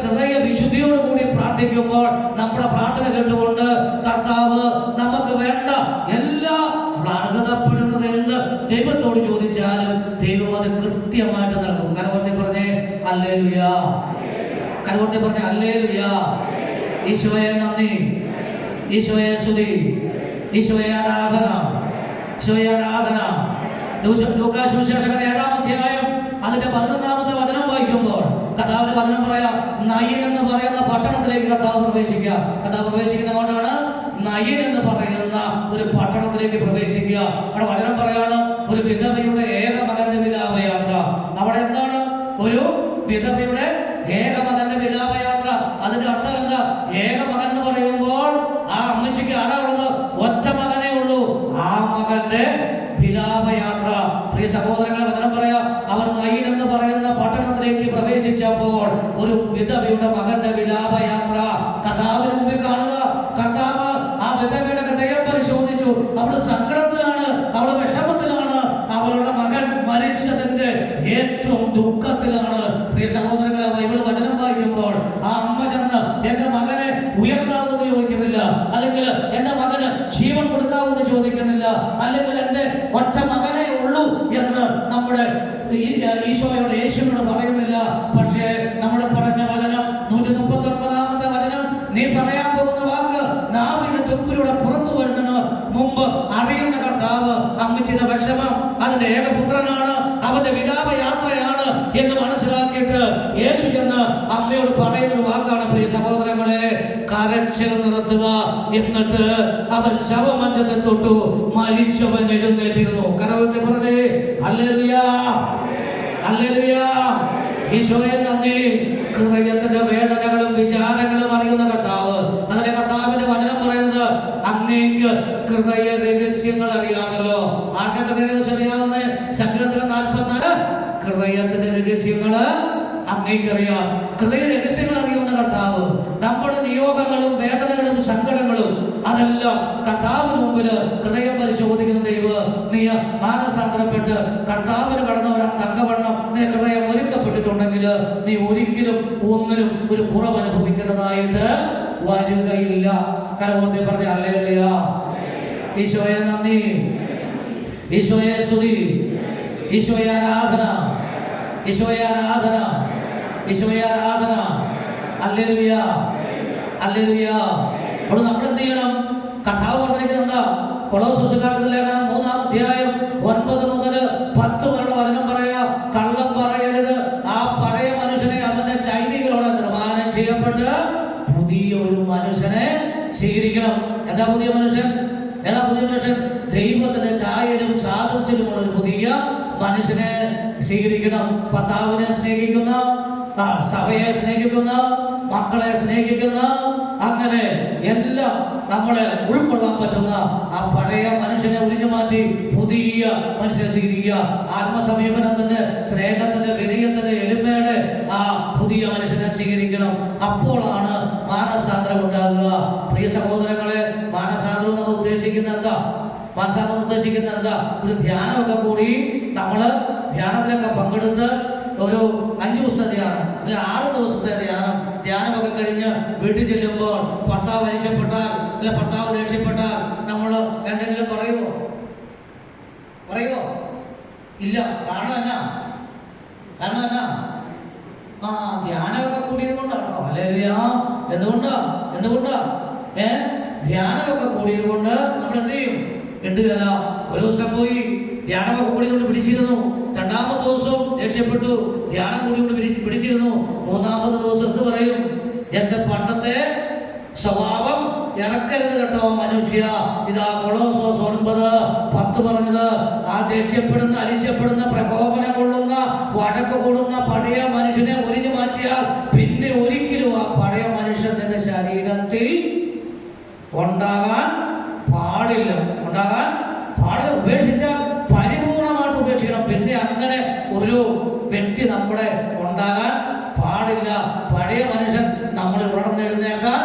ഹൃദയ വിശുദ്ധിയോട് കൂടി പ്രാർത്ഥിക്കുമ്പോൾ നമ്മുടെ പ്രാർത്ഥന കേട്ടുകൊണ്ട് കർത്താവ് നമുക്ക് വേണ്ട എല്ലാ അർഹതപ്പെടുന്നത് എന്ന് ദൈവത്തോട് ചോദിച്ചാലും ദൈവം അത് കൃത്യമായിട്ട് നടക്കും കനവർത്തി പറഞ്ഞേ അല്ലേ ലുയാ കനവർത്തി പറഞ്ഞേ അല്ലേ ലുയാ ഈശോയെ നന്ദി. ഈശോയെ സ്തുതി. ഈശോയെ ആരാധന. ഈശോയെ ആരാധന. ലൂക്കാശുശേഷകൻ ഏഴാം അധ്യായം അതിന്റെ പതിനൊന്നാമത്തെ വചനം വായിക്കുമ്പോൾ കർത്താവിന്റെ വചനം പറയാം. നയ്യൻ എന്ന് പറയുന്ന പട്ടണത്തിലേക്ക് കർത്താവ് പ്രവേശിക്കുക. കഥാവ് പ്രവേശിക്കുന്ന കൊണ്ടാണ് നയ്യൻ എന്ന് പറയുന്ന ഒരു പട്ടണത്തിലേക്ക് പ്രവേശിക്കുക. അവിടെ വചനം പറയാണ് ഒരു വിധവയുടെ ഏക മകന്റെ വിലാപയാത്ര. അവിടെ എന്താണ്? ഒരു വിധവയുടെ ഏക മകന്റെ വിലാപയാത്ര. അതിന്റെ അർത്ഥം എന്താ? ഏക മകൻ എന്ന് പറയുമ്പോൾ ആ അമ്മച്ചിക്ക് ആരാ ഉള്ളത്? ഒറ്റ മകനേ ഉള്ളൂ. ആ മകന്റെ വിലാപയാത്ര. പ്രിയ സഹോദരങ്ങളെ വചനം പറയാ. പട്ടണത്തിലേക്ക് പ്രവേശിച്ചപ്പോൾ ഒരു വിധവയുടെ മകന്റെ വിലാപയാത്ര കർത്താവിന് മുമ്പിൽ കാണുക. കർത്താവ് ആ വിധവയുടെ ഹൃദയം പരിശോധിച്ചു. അവൾ സങ്കടത്തിലാണ് അവൾ വിഷമത്തിലാണ്. അവളുടെ മകൻ മരിച്ചതിന്റെ ഏറ്റവും ദുഃഖത്തിലാണ്. പ്രിയ സഹോദരങ്ങളെ ബൈബിൾ വചനം വായിക്കുമ്പോൾ ആ അമ്മ ചെന്ന് എന്റെ മകനെ ഉയർത്താവെന്ന് ചോദിക്കുന്നില്ല. അല്ലെങ്കിൽ എന്റെ മകന് ജീവൻ കൊടുക്കാവെന്ന് ചോദിക്കുന്നില്ല. അല്ലെങ്കിൽ എന്റെ ഒറ്റ മകനെ ഉള്ളൂ എന്ന് നമ്മുടെ ഈശോയോട് യേശുവിനോട് പറയുന്നില്ല അറിയുന്ന കർത്താവ് അമ്മച്ചിന്റെ വിഷമം അതിന്റെ ഏകപുത്രനാണ്. അവന്റെ വിലാപ യാത്രയാണ് എന്ന് മനസ്സിലാക്കിയിട്ട് യേശു ചെന്ന് അമ്മയോട് പറയുന്ന ഒരു വാക്കാണ് പ്രിയ സഹോദരങ്ങളെ കരച്ചിൽ നിർത്തുക എന്നിട്ട് അവൻ ശവമഞ്ചത്തെ തൊട്ടു മരിച്ചവൻ എഴുന്നേറ്റിരുന്നു. കരവത്തെ പറഞ്ഞേ അല്ലേറിയാ അല്ലേറിയാ ഈശോയെ നന്ദി. ഹൃദയത്തിന്റെ വേദനകളും വിചാരങ്ങളും അറിയുന്ന കർത്താവ് അങ്ങേക്ക് ഹൃദയ രഹസ്യങ്ങൾ അറിയാമല്ലോ ആർക്കൊക്കെ രഹസ്യം അറിയാവുന്ന സങ്കീർത്തനം നാൽപ്പത്തിനാല്. ഹൃദയത്തിന്റെ രഹസ്യങ്ങൾ അങ്ങേക്കറിയാം. ഹൃദയ രഹസ്യങ്ങൾ അറിയുന്ന കർത്താവ് നമ്മുടെ നിയോഗങ്ങളും വേദനകളും സങ്കടങ്ങളും അതെല്ലാം കർത്താവിന് മുമ്പിൽ ഹൃദയം പരിശോധിക്കുന്ന ദൈവം. നീ മാനസാന്തരപ്പെട്ട് കർത്താവിന് കടന്നു വരാൻ തക്കവണ്ണം നീ ഹൃദയം ഒരുക്കപ്പെട്ടിട്ടുണ്ടെങ്കിൽ നീ ഒരിക്കലും ഒന്നിനും ഒരു കുറവ് അനുഭവിക്കേണ്ടതായിട്ട് വരികയില്ല. കരമൂർത്തി പറഞ്ഞ അല്ലേലയ. ഈശോയെ നന്ദി. ഈശോയെ സ്തുതി. ഈശോയെ ആരാധന. ഈശോയെ ആരാധന. ഈശോയെ ആരാധന. അല്ലേലുയ. അല്ലേലുയ. അപ്പോൾ നമ്മൾ എന്ത് ചെയ്യണം? കഥാവ് പറഞ്ഞിരിക്കുന്നത് എന്താ? കൊളോസുകാരുടെ ലേഖനം മൂന്നാം അധ്യായം പുതിയ ഒരു മനുഷ്യനെ സ്വീകരിക്കണം. എന്താ പുതിയ മനുഷ്യൻ? ഏതാ പുതിയ മനുഷ്യൻ? ദൈവത്തിന്റെ ചായലും സാദൃശ്യമുള്ള ഒരു പുതിയ മനുഷ്യനെ സ്വീകരിക്കണം. ഭർത്താവിനെ സ്നേഹിക്കുന്ന സഭയെ സ്നേഹിക്കുന്ന മക്കളെ സ്നേഹിക്കുന്ന അങ്ങനെ എല്ലാം നമ്മളെ ഉൾക്കൊള്ളാൻ പറ്റുന്ന ആ പഴയ മനുഷ്യനെ ഒഴിഞ്ഞു മാറ്റി പുതിയ മനുഷ്യനെ സ്വീകരിക്കുക. ആത്മസമീപനത്തിന്റെ സ്നേഹത്തിന്റെ വിനയത്തിന്റെ എളിമയുടെ ആ പുതിയ മനുഷ്യനെ സ്വീകരിക്കണം. അപ്പോഴാണ് മാനസാന്തരം ഉണ്ടാകുക പ്രിയ സഹോദരങ്ങളെ മാനസാന്തരം നമ്മൾ ഉദ്ദേശിക്കുന്ന എന്താ? മാനസാന്തരം ഉദ്ദേശിക്കുന്ന എന്താ? ഒരു ധ്യാനമൊക്കെ കൂടി നമ്മൾ ധ്യാനത്തിലൊക്കെ പങ്കെടുത്ത് ഒരു അഞ്ചു ദിവസത്തെ ധ്യാനം അല്ലെങ്കിൽ ആറ് ദിവസത്തെ ധ്യാനം ധ്യാനമൊക്കെ കഴിഞ്ഞ് വീട്ടിൽ ചെല്ലുമ്പോൾ ഭർത്താവ് ദേഷ്യപ്പെട്ടാൽ അല്ലെ ഭർത്താവ് ദേഷ്യപ്പെട്ടാൽ നമ്മൾ എന്തെങ്കിലും പറയുമോ പറയുമോ ഇല്ല. കാരണം എന്നാ? കാരണം എന്നാ? ആ ധ്യാനമൊക്കെ കൂടിയത് കൊണ്ടാണോ. എന്തുകൊണ്ടാ? എന്തുകൊണ്ടാ? ഏ? ധ്യാനമൊക്കെ കൂടിയത് കൊണ്ട് നമ്മൾ എന്ത് ചെയ്യും? എണ്ടുകല ഒരു ദിവസം പോയി ധ്യാനമൊക്കെ കൂടിയതുകൊണ്ട് പിടിച്ചിരുന്നു. രണ്ടാമത്തെ ദിവസവും രക്ഷപ്പെട്ടു ധ്യാനം കൂടിക്കൊണ്ട് പിടിച്ച് പിടിച്ചിരുന്നു. മൂന്നാമത്തെ ദിവസം എന്ത് പറയും? എന്റെ പണ്ടത്തെ സ്വഭാവം ഇറക്കരുത് കേട്ടോ മനുഷ്യ. ഇതാ കൊളോസോസ് ഒൻപത് പത്ത് പറഞ്ഞത്. ആ ദേഷ്യപ്പെടുന്ന അലിശ്യപ്പെടുന്ന പ്രകോപനം കൊള്ളുന്ന വഴക്ക് കൂടുന്ന പഴയ മനുഷ്യനെ ഒരിഞ്ഞു മാറ്റിയാൽ ജീവിതത്തിൽ ഉണ്ടാകാൻ പാടില്ല. ഉണ്ടാകാൻ പാടില്ല. ഉപേക്ഷിച്ചാൽ പരിപൂർണമായിട്ട് ഉപേക്ഷിക്കണം. പിന്നെ അങ്ങനെ ഒരു വ്യക്തി നമ്മുടെ ഉണ്ടാകാൻ പാടില്ല. പഴയ മനുഷ്യൻ നമ്മൾ ഉണർന്നെഴുന്നേക്കാൻ